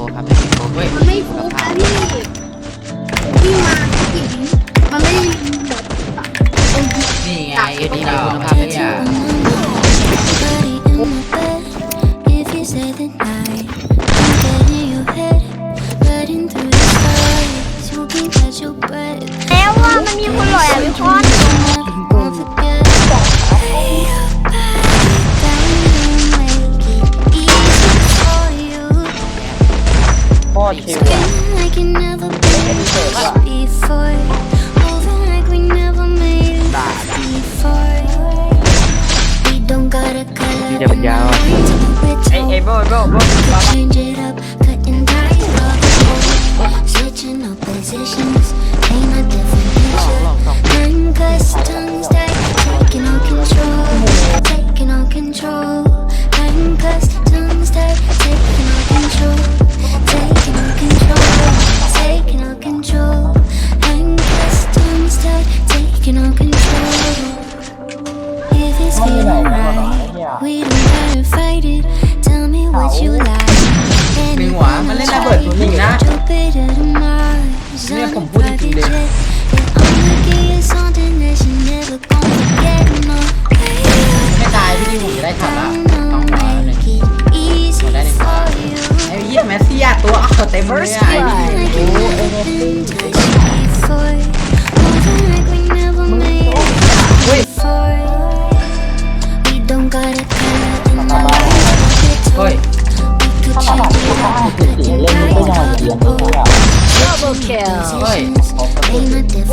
โฟครับไม่มีโฟเฮ้ยมันไม่ฟุนะพี่่งมา Like we never before. We don't gotta color. Hey, hey, bro, bro, bro. Change it up. อ่ะ We never f i g หนึ่งหวามันเล่นระเบิดตัวหนึ่งนะเนี่ยผมพูดจริงเลยไม่ตายพี่ดิวผได้ขับละต้องหัวหนึ่งไอ้เหี้ยแมสซี่อะตัวเอาเต็มเลยอะไอ้พี่ดิวอ้โห Thank y o kill. Right.